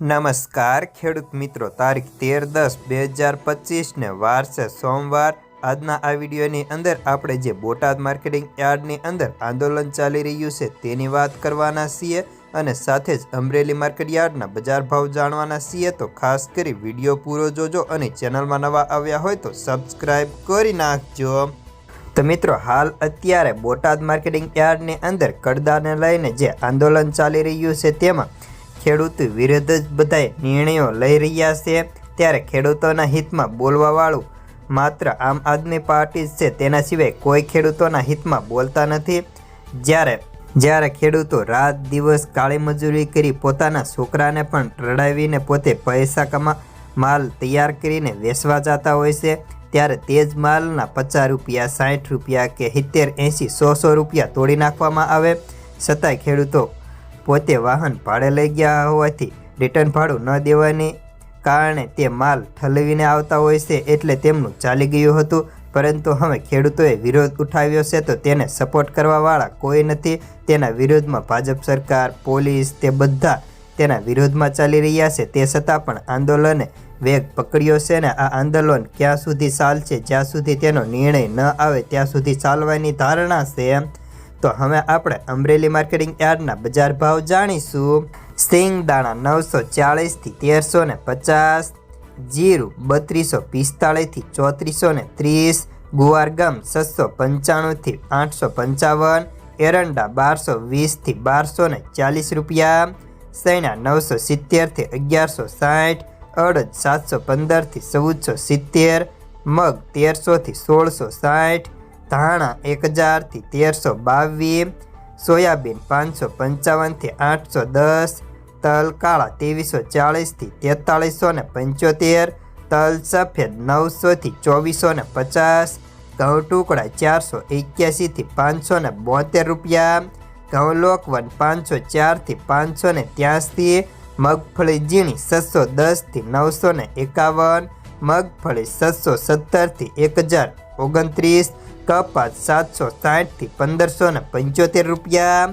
નમસ્કાર, ખેડૂત મિત્રો. તારીખ તેર દસ બે હજાર પચીસને વાર છે સોમવાર. આજના આ વિડીયોની અંદર આપણે જે બોટાદ માર્કેટિંગ યાર્ડની અંદર આંદોલન ચાલી રહ્યું છે તેની વાત કરવાના છીએ અને સાથે જ અમરેલી માર્કેટ યાર્ડના બજાર ભાવ જાણવાના છીએ. તો ખાસ કરી વીડિયો પૂરો જોજો અને ચેનલમાં નવા આવ્યા હોય તો સબસ્ક્રાઈબ કરી નાખજો. તો મિત્રો, હાલ અત્યારે બોટાદ માર્કેટિંગ યાર્ડની અંદર કડદાને લઈને જે આંદોલન ચાલી રહ્યું છે તેમાં ખેડૂત વિરુદ્ધ જ બધાય નિર્ણયો લઈ રહ્યા છે, ત્યારે ખેડૂતોના હિતમાં બોલવાવાળું માત્ર આમ આદમી પાર્ટી જ છે. તેના સિવાય કોઈ ખેડૂતોના હિતમાં બોલતા નથી. જ્યારે જ્યારે ખેડૂતો રાત દિવસ કાળી મજૂરી કરી પોતાના છોકરાને પણ રડાવીને પોતે પૈસા કમા, માલ તૈયાર કરીને વેચવા જતા હોય છે, ત્યારે તે જ માલના પચાસ રૂપિયા, સાઠ રૂપિયા કે સિત્તેર, એંસી, સો સો રૂપિયા તોડી નાખવામાં આવે. છતાંય ખેડૂતો પોતે વાહન ભાડે લઈ ગયા હોવાથી રિટર્ન ભાડું ન દેવાની કારણે તે માલ ઠલવીને આવતા હોય છે એટલે તેમનું ચાલી ગયું હતું. પરંતુ હવે ખેડૂતોએ વિરોધ ઉઠાવ્યો છે તો તેને સપોર્ટ કરવાવાળા કોઈ નથી. તેના વિરોધમાં ભાજપ સરકાર, પોલીસ તે બધા તેના વિરોધમાં ચાલી રહ્યા છે. તે છતાં પણ આંદોલને વેગ પકડ્યો છે ને આ આંદોલન ક્યાં સુધી ચાલશે, જ્યાં સુધી તેનો નિર્ણય ન આવે, ત્યાં સુધી ચાલવાની ધારણા છે તો હવે આપણે અમરેલી માર્કેટિંગ યાર્ડના બજાર ભાવ જાણીશું. સિંગ દાણા નવસો ચાળીસથી તેરસો ને પચાસ, જીરું બત્રીસો પિસ્તાળીસથી ચોત્રીસો ને ત્રીસ ગુવારગમ છસો પંચાણુંથી આઠસો પંચાવન, એરંડા બારસો વીસથી બારસો ને ચાલીસ રૂપિયા, સૈણા નવસો સિત્તેરથી અગિયારસો સાઠ, અડદ સાતસો પંદરથી ચૌદસો સિત્તેર, મગ તેરસોથી સોળસો સાઠ ધાણા એક હજારથી તેરસો બાવીસ, સોયાબીન પાંચસો પંચાવનથી આઠસો દસ, તલ કાળા ત્રેવીસો ચાળીસથી તેતાળીસો ને પંચોતેર, તલ સફેદ નવસોથી ચોવીસો ને પચાસ, ઘઉં ટુકડા ચારસો એક્યાસીથી પાંચસો ને બોતેર રૂપિયા, ઘઉં લોકવન પાંચસો ચારથી પાંચસો ને ત્યાંસી મગફળી ઝીણી છસો દસથી નવસો ને એકાવન, મગફળી છસો સત્તરથી એક હજાર ઓગણત્રીસ કપાસ સાતસો સાઠથી પંદરસો ને પંચોતેર રૂપિયા.